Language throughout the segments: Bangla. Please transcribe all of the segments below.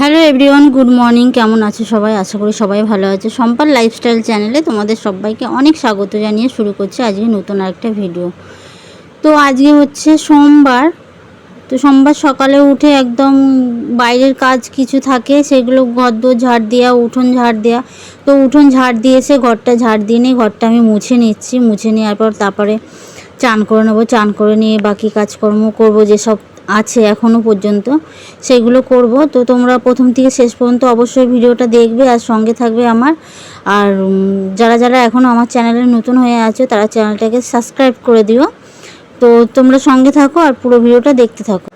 Hello everyone, good morning. কেমন আছে সবাই? আশা করি সবাই ভালো আছে। সম্পার লাইফস্টাইল চ্যানেলে তোমাদের সবাইকে অনেক স্বাগত জানিয়ে শুরু করছি আজকে নতুন আরেকটা ভিডিও। তো আজকে হচ্ছে সোমবার। তো সোমবার সকালে উঠে একদম বাইরের কাজ কিছু থাকে, সেগুলো ঘর দোর ঝাড় দেওয়া উঠোন ঝাড় দেওয়া তো উঠোন ঝাড় দিয়ে এসে ঘরটা ঝাড় দিয়ে নিয়ে ঘরটা আমি মুছে নিচ্ছি। মুছে নেওয়ার পর তারপরে চান করে নেব, চান করে নিয়ে বাকি কাজকর্ম করব, যেসব আছে এখনও পর্যন্ত, সেগুলো করব। তো তোমরা প্রথম থেকে শেষ পর্যন্ত অবশ্যই ভিডিওটা দেখবে আর সঙ্গে থাকবে আমার। আর যারা যারা এখনও আমার চ্যানেলে নতুন হয়ে আছো, তারা চ্যানেলটাকে সাবস্ক্রাইব করে দিও। তো তোমরা সঙ্গে থাকো আর পুরো ভিডিওটা দেখতে থাকো।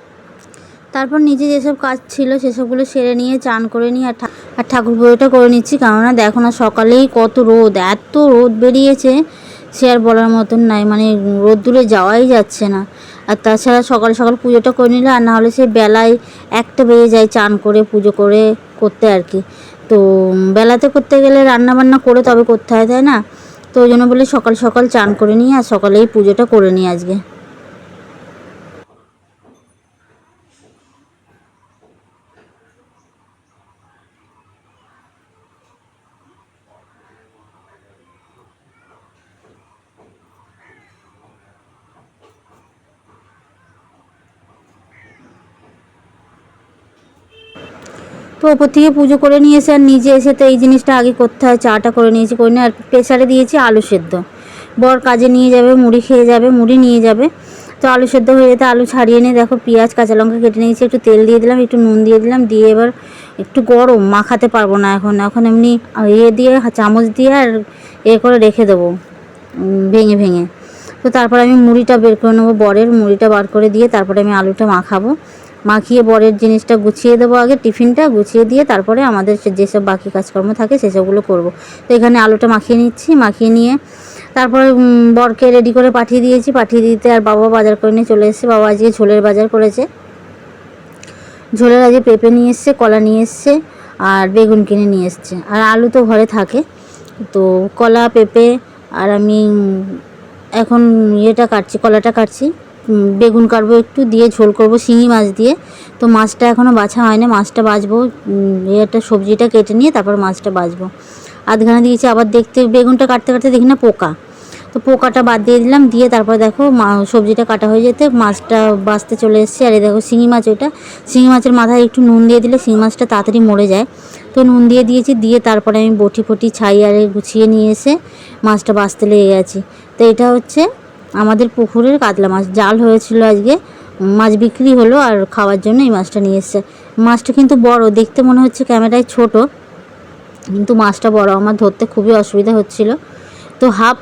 তারপর নিজে যেসব কাজ ছিল, সেসবগুলো সেরে নিয়ে, চান করে নিয়ে আর আর ঠাকুর পুজোটা করে নিচ্ছি। কেননা দেখো না, সকালেই কত রোদ, এত রোদ বেরিয়েছে, সে আর বলার মতন নাই। মানে রোদ্দুরে যাওয়াই যাচ্ছে না। আর তাছাড়া সকাল সকাল পুজোটা করে নিলে আর নাহলে সেই বেলায় একটা বেজে যায় চান করে, পুজো করে করতে আর কি। তো বেলাতে করতে গেলে রান্না বান্না করে তবে করতে হয়, তাই না? তো ওই জন্য বলে সকাল সকাল চান করে নিয়ে আর সকালেই পুজোটা করে নিই আজকে। তো ওপর থেকে পুজো করে নিয়ে এসে আর নিজে এসে তো এই জিনিসটা আগে করতে হয়, চাটা করে নিয়েছি, করে নিয়ে আর প্রেসারে দিয়েছি আলু সেদ্ধ। বর কাজে নিয়ে যাবে, মুড়ি খেয়ে যাবে, মুড়ি নিয়ে যাবে। তো আলু সেদ্ধ হয়ে যেতে আলু ছাড়িয়ে নিয়ে দেখো পেঁয়াজ, কাঁচা লঙ্কা কেটে নিয়েছি, একটু তেল দিয়ে দিলাম, একটু নুন দিয়ে দিলাম, দিয়ে এবার একটু গরম মাখাতে পারব না এখন। এখন এমনি ইয়ে দিয়ে, চামচ দিয়ে আর এ করে রেখে দেবো ভেঙে ভেঙে। তো তারপর আমি মুড়িটা বের করে নেব, বরের মুড়িটা বার করে দিয়ে তারপরে আমি আলুটা মাখাবো। মাখিয়ে বরের জিনিসটা গুছিয়ে দেবো আগে, টিফিনটা গুছিয়ে দিয়ে তারপরে আমাদের যেসব বাকি কাজকর্ম থাকে সেসবগুলো করব। তো এখানে আলুটা মাখিয়ে নিচ্ছি, মাখিয়ে নিয়ে তারপরে বরকে রেডি করে পাঠিয়ে দিয়েছি। পাঠিয়ে দিতে আর বাবা বাজার করে নিয়ে চলে এসেছে। বাবা আজকে ঝোলের বাজার করেছে। ঝোলের আজকে পেঁপে নিয়ে এসছে, কলা নিয়ে এসছে আর বেগুন কিনে নিয়ে এসছে। আর আলু তো ঘরে থাকে। তো কলা, পেঁপে আর আমি এখন ইয়েটা কাটছি, কলাটা কাটছি। বেগুন কাটবো একটু, দিয়ে ঝোল করব শিঙি মাছ দিয়ে। তো মাছটা এখনও বাছা হয়নি, মাছটা বাছবো। ইয়েটা সবজিটা কেটে নিয়ে তারপর মাছটা বাছবো। আধখানা দিয়েছি, আবার দেখতে, বেগুনটা কাটতে কাটতে দেখি না পোকা। তো পোকাটা বাদ দিয়ে দিলাম, দিয়ে তারপর দেখো সবজিটা কাটা হয়ে যেতে মাছটা বাঁচতে চলে এসেছে। আর এই দেখো শিঙি মাছ ওইটা। শিঙি মাছের মাথায় একটু নুন দিয়ে দিলে শিঙি মাছটা তাড়াতাড়ি মরে যায়। তো নুন দিয়ে দিয়েছি, দিয়ে তারপরে আমি বটি ফটি ছাই আরে গুছিয়ে নিয়ে এসে মাছটা বাঁচতে লেগে গেছি। তো এটা হচ্ছে আমাদের পুকুরের কাতলা মাছ, জাল হয়েছিল আজকে, মাছ বিক্রি হলো আর খাওয়ার জন্য এই মাছটা নিয়ে এসছে। মাছটা কিন্তু বড়, দেখতে মনে হচ্ছে ক্যামেরায় ছোট, কিন্তু মাছটা বড়, আমার ধরতে খুবই অসুবিধা হচ্ছিল। তো হাফ,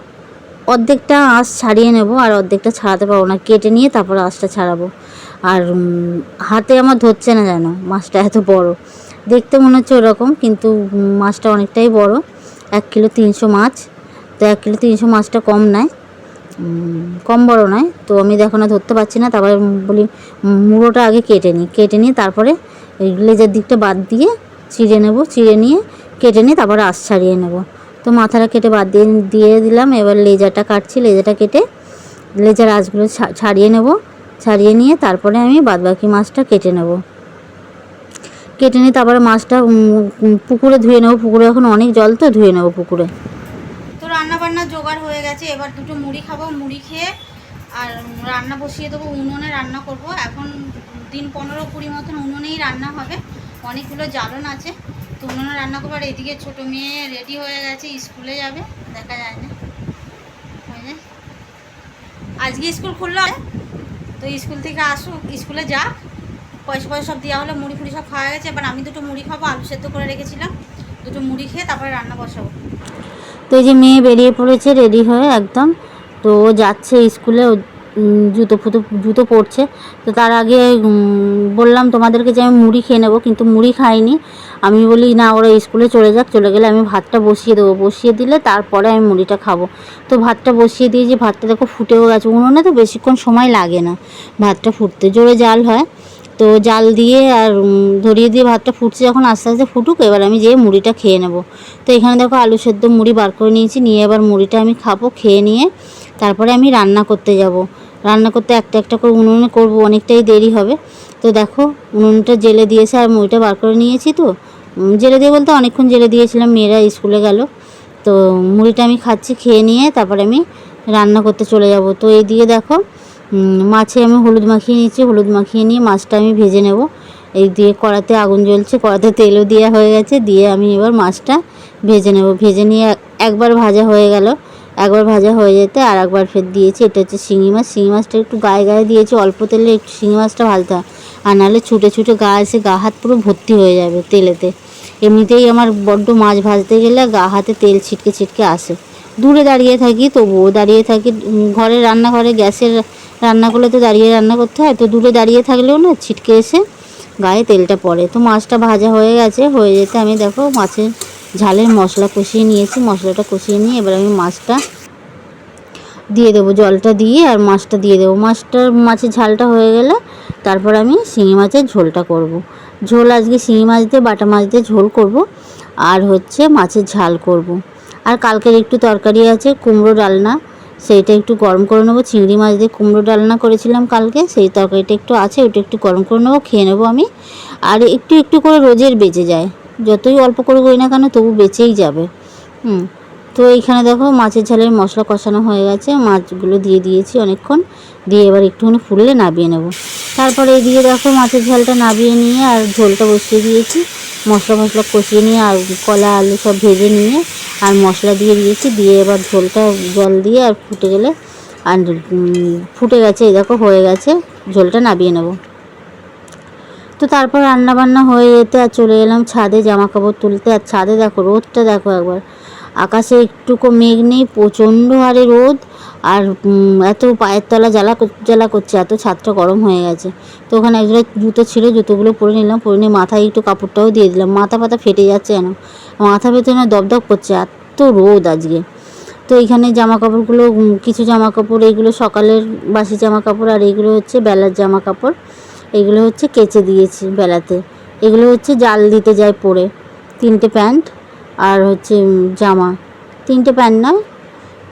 অর্ধেকটা আঁশ ছাড়িয়ে নেব আর অর্ধেকটা ছাড়াতে পারব না, কেটে নিয়ে তারপর আঁশটা ছাড়াবো। আর হাতে আমার ধরছে না যেন, মাছটা এত বড়। দেখতে মনে হচ্ছে ওরকম, কিন্তু মাছটা অনেকটাই বড়, এক কিলো তিনশো মাছ। তো এক কিলো তিনশো মাছটা কম নেয় কম বড় নয়। তো আমি দেখো না, ধরতে পারছি না। তারপরে বলি মুড়োটা আগে কেটে নিই। কেটে নিয়ে তারপরে লেজের দিকটা বাদ দিয়ে চিড়ে নেব। চিড়ে নিয়ে কেটে নিয়ে তারপরে আঁশ ছাড়িয়ে নেব। তো মাথাটা কেটে বাদ দিয়ে দিয়ে দিলাম। এবার লেজাটা কাটছি। লেজাটা কেটে লেজার আঁশগুলো ছা- ছাড়িয়ে নেব। ছাড়িয়ে নিয়ে তারপরে আমি বাদবাকি মাছটা কেটে নেব। কেটে নিয়ে তারপরে মাছটা পুকুরে ধুয়ে নেব। পুকুরে এখন অনেক জল, তো ধুয়ে নেব পুকুরে। রান্না বান্না জোগাড় হয়ে গেছে, এবার দুটো মুড়ি খাব, মুড়ি খেয়ে আর রান্না বসিয়ে দেবো, উনুনে রান্না করব। এখন দিন পনেরো কুড়ি মতন উনুনেই রান্না হবে, অনেকগুলো জ্বালন আছে, তো উনুনে রান্না করব। আর এদিকে ছোটো মেয়ে রেডি হয়ে গেছে, স্কুলে যাবে, দেখা যায় না। আজকে স্কুল খুললো, তো স্কুল থেকে আসুক, স্কুলে যাক, পয়সা পয়সা সব দেওয়া হলো, মুড়ি ফুড়ি সব খাওয়া গেছে, এবার আমি দুটো মুড়ি খাব, আলু সেদ্ধ করে রেখেছিলাম, দুটো মুড়ি খেয়ে তারপরে রান্না বসাবো। তো এই যে মেয়ে বেরিয়ে পড়েছে রেডি হয়ে একদম। তো ও যাচ্ছে স্কুলে জুতো ফুতো, জুতো পরছে। তো তার আগে বললাম তোমাদেরকে যে আমি মুড়ি খেয়ে নেব, কিন্তু মুড়ি খাইনি। আমি বলি, না, ওরা স্কুলে চলে যাক, চলে গেলে আমি ভাতটা বসিয়ে দেবো। বসিয়ে দিলে তারপরে আমি মুড়িটা খাব। তো ভাতটা বসিয়ে দিয়েছি ভাতটা দেখো ফুটেও গেছে, উনুনে তো বেশিক্ষণ সময় লাগে না। ভাতটা ফুটতে জোরে জাল হয়। তো জাল দিয়ে আর ধরিয়ে দিয়ে ভাতটা ফুটছে যখন আস্তে আস্তে ফুটুক, এবার আমি যেয়ে মুড়িটা খেয়ে নেব। তো এখানে দেখো আলু সেদ্ধ মুড়ি বার করে নিয়েছি, নিয়ে এবার মুড়িটা আমি খাব, খেয়ে নিয়ে তারপরে আমি রান্না করতে যাব। রান্না করতে একটা একটা করে উনুনে করব, অনেকটাই দেরি হবে। তো দেখো উনুনটা জেলে দিয়েছে আর মুড়িটা বার করে নিয়েছি তো। জেলে দিয়ে বলতে অনেকক্ষণ জেলে দিয়েছিলাম, মেয়েরা স্কুলে গেল। তো মুড়িটা আমি খাচ্ছি, খেয়ে নিয়ে তারপরে আমি রান্না করতে চলে যাব। তো এই দিয়ে দেখো মাছে আমি হলুদ মাখিয়ে নিয়েছি, হলুদ মাখিয়ে নিয়ে মাছটা আমি ভেজে নেব। এই দিয়ে কড়াতে আগুন জ্বলছে, কড়াতে তেলও দেওয়া হয়ে গেছে, দিয়ে আমি এবার মাছটা ভেজে নেব। ভেজে নিয়ে একবার ভাজা হয়ে গেল। একবার ভাজা হয়ে যেতে আর একবার ফের দিয়েছি, এটা হচ্ছে শিঙি মাছ। শিঙি মাছটা একটু গায়ে গায়ে দিয়েছি, অল্প তেলে একটু শিঙি মাছটা ভাজতে হয়। আর নাহলে ছুটে ছুটে গা এসে গা হাত পুরো ভর্তি হয়ে যাবে তেলেতে। এমনিতেই আমার বড্ড মাছ ভাজতে গেলে গা হাতে তেল ছিটকে ছিটকে আসে। দূরে দাঁড়িয়ে থাকি তবুও, দাঁড়িয়ে থাকি ঘরে রান্নাঘরে গ্যাসের রান্না করলে তো দাঁড়িয়ে রান্না করতে হয়, তো দূরে দাঁড়িয়ে থাকলেও না ছিটকে এসে গায়ে তেলটা পড়ে তো মাছটা ভাজা হয়ে গেছে, হয়ে যেতে আমি দেখো মাছের ঝালের মশলা কষিয়ে নিয়েছি, মশলাটা কষিয়ে নিয়ে এবার আমি মাছটা দিয়ে দেবো, জলটা দিয়ে আর মাছটা দিয়ে দেবো মাছটার, মাছের ঝালটা হয়ে গেলে তারপর আমি শিঙি মাছের ঝোলটা করব। ঝোল আজকে শিঙি মাছ দিয়ে, বাটা মাছ দিয়ে ঝোল করব আর হচ্ছে মাছের ঝাল করব। আর কালকের একটু তরকারি আছে, কুমড়ো ডালনা সেইটা একটু গরম করে নেব, চিংড়ি মাছ দিয়ে কুমড়ো ডালনা করেছিলাম কালকে, সেই তরকারিটা একটু আছে ওটা একটু গরম করে নেব, খেয়ে নেব আমি। আর একটু একটু করে রোজের বেঁচে যায়, যতই অল্প করে করি না কেন তবু বেঁচেই যাবে। হুম, তো এইখানে দেখো মাছের ঝালের মশলা কষানো হয়ে গেছে, মাছগুলো দিয়ে দিয়েছি অনেকক্ষণ, দিয়ে এবার একটুখানি ফুললে নাবিয়ে নেব। তারপরে এদিকে দেখো মাছের ঝালটা নাবিয়ে নিয়ে আর ঝোলটা বসিয়ে দিয়েছি। মশলা মশলা কষিয়ে নিয়ে আর কলা, আলু সব ভেজে নিয়ে আর মশলা দিয়ে দিয়েছি। দিয়ে এবার ঝোলটা জল দিয়ে আর ফুটে গেলে আর ফুটে গেছে, এই দেখো হয়ে গেছে। ঝোলটা নাবিয়ে নেব। তো তারপর রান্নাবান্না হয়ে যেতে আর চলে এলাম ছাদে জামা কাপড় তুলতে। আর ছাদে দেখো, রোদটা দেখো একবার। আকাশে একটুকু মেঘ নেই, প্রচণ্ড হারে রোদ, আর এত পায়ের তলা জ্বালা জ্বালা করছে, এত ছাদটা গরম হয়ে গেছে। তো ওখানে একজোড়া জুতো ছিল, জুতোগুলো পরে নিলাম, পরে নিয়ে মাথায় একটু কাপড়টাও দিয়ে দিলাম, মাথা পাতা ফেটে যাচ্ছে যেন। মাথা পেতে না দপদপ করছে, এত রোদ আজকে। তো এইখানে জামা কাপড়গুলো কিছু জামা কাপড় এইগুলো সকালের বাসি জামা কাপড় আর এইগুলো হচ্ছে বেলার জামা কাপড় এগুলো হচ্ছে কেচে দিয়েছি বেলাতে। এগুলো হচ্ছে জাল দিতে যায় পরে, তিনটে প্যান্ট। আর হচ্ছে জামা। তিনটে প্যান্ট না?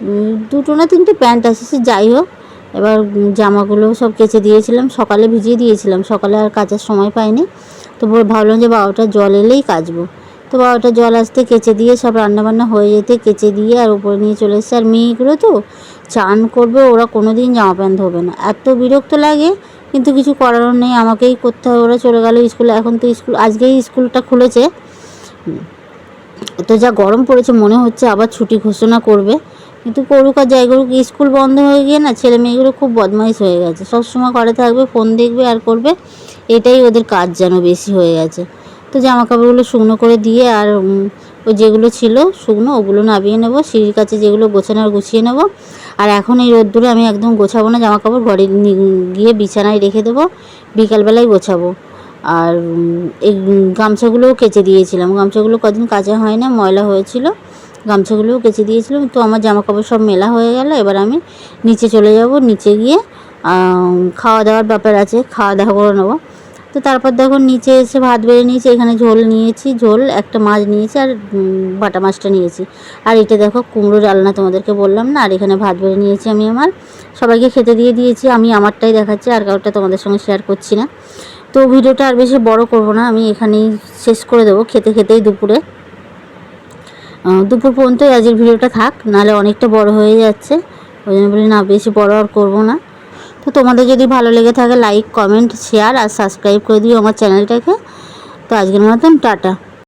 উম, দুটো না তিনটে প্যান্ট আছে সে যাই হোক। এবার জামাগুলো সব কেচে দিয়েছিলাম সকালে ভিজিয়ে দিয়েছিলাম। সকালে আর কাচার সময় পাইনি। তো বলে ভাবলাম যে বারোটা জল এলেই কাচবো। তো বারোটা জল আসতে কেচে দিয়ে সব রান্নাবান্না হয়ে যেতে কেচে দিয়ে আর উপরে নিয়ে চলে এসছে। আর মেয়েগুলো তো চান করবে ওরা কোনো দিন জামা প্যান্ট ধোবে না। এত বিরক্ত লাগে কিন্তু কিছু করারও নেই। আমাকেই করতে হবে। ওরা চলে গেল স্কুলে। এখন তো স্কুল আজকেই স্কুলটা খুলেছে। তো যা গরম পড়েছে, মনে হচ্ছে আবার ছুটি ঘোষণা করবে। কিন্তু করুক আর যাই করুক, স্কুল বন্ধ হয়ে গিয়ে না ছেলে মেয়েগুলো খুব বদমাইশ হয়ে গেছে। সবসময় ঘরে থাকবে ফোন দেখবে আর করবে। এটাই ওদের কাজ যেন বেশি হয়ে গেছে। তো জামা কাপড়গুলো শুকনো করে দিয়ে আর ওই যেগুলো ছিল শুকনো, ওগুলো নামিয়ে নেব। সিঁড়ির কাছে যেগুলো গোছানোর গুছিয়ে নেব। আর এখন এই রোদ্দুরে আমি একদম গোছাবো না জামা কাপড় ঘরে গিয়ে বিছানায় রেখে দেবো। বিকালবেলায় গোছাবো। আর এই গামছাগুলোও কেচে দিয়েছিলাম। গামছাগুলো কদিন কাচা হয় না, ময়লা হয়েছিল। গামছাগুলোও কেচে দিয়েছিলাম। তো আমার জামা কাপড় সব মেলা হয়ে গেল। এবার আমি নিচে চলে যাব। নিচে গিয়ে খাওয়া দাওয়ার ব্যাপার আছে। খাওয়া দাওয়া করে নেব। তো তারপর দেখো নিচে এসে ভাত বেড়ে নিয়েছি। এখানে ঝোল নিয়েছি। ঝোল, একটা মাছ নিয়েছি আর বাটা মাছটা নিয়েছি। আর এটা দেখো কুমড়ো ডালনা তোমাদেরকে বললাম না? আর এখানে ভাত বেড়ে নিয়েছি আমি আমার। সবাইকে খেতে দিয়ে দিয়েছি। আমি আমারটাই দেখাচ্ছি। আর কাউটা তোমাদের সঙ্গে শেয়ার করছি না। তো ভিডিওটা আর বেশি বড় করব না, আমি এখানেই শেষ করে দেবো খেতে খেতেই দুপুরে। দুপুর পর্যন্তই আজকের ভিডিওটা থাক, নাহলে অনেকটা বড় হয়ে যাচ্ছে। ওই জন্য বলি, না, বেশি বড় আর করব না। তো তোমাদের যদি ভালো লেগে থাকে লাইক কমেন্ট শেয়ার আর সাবস্ক্রাইব করে দিও আমার চ্যানেলটাকে। তো আজকের মতন, টাটা।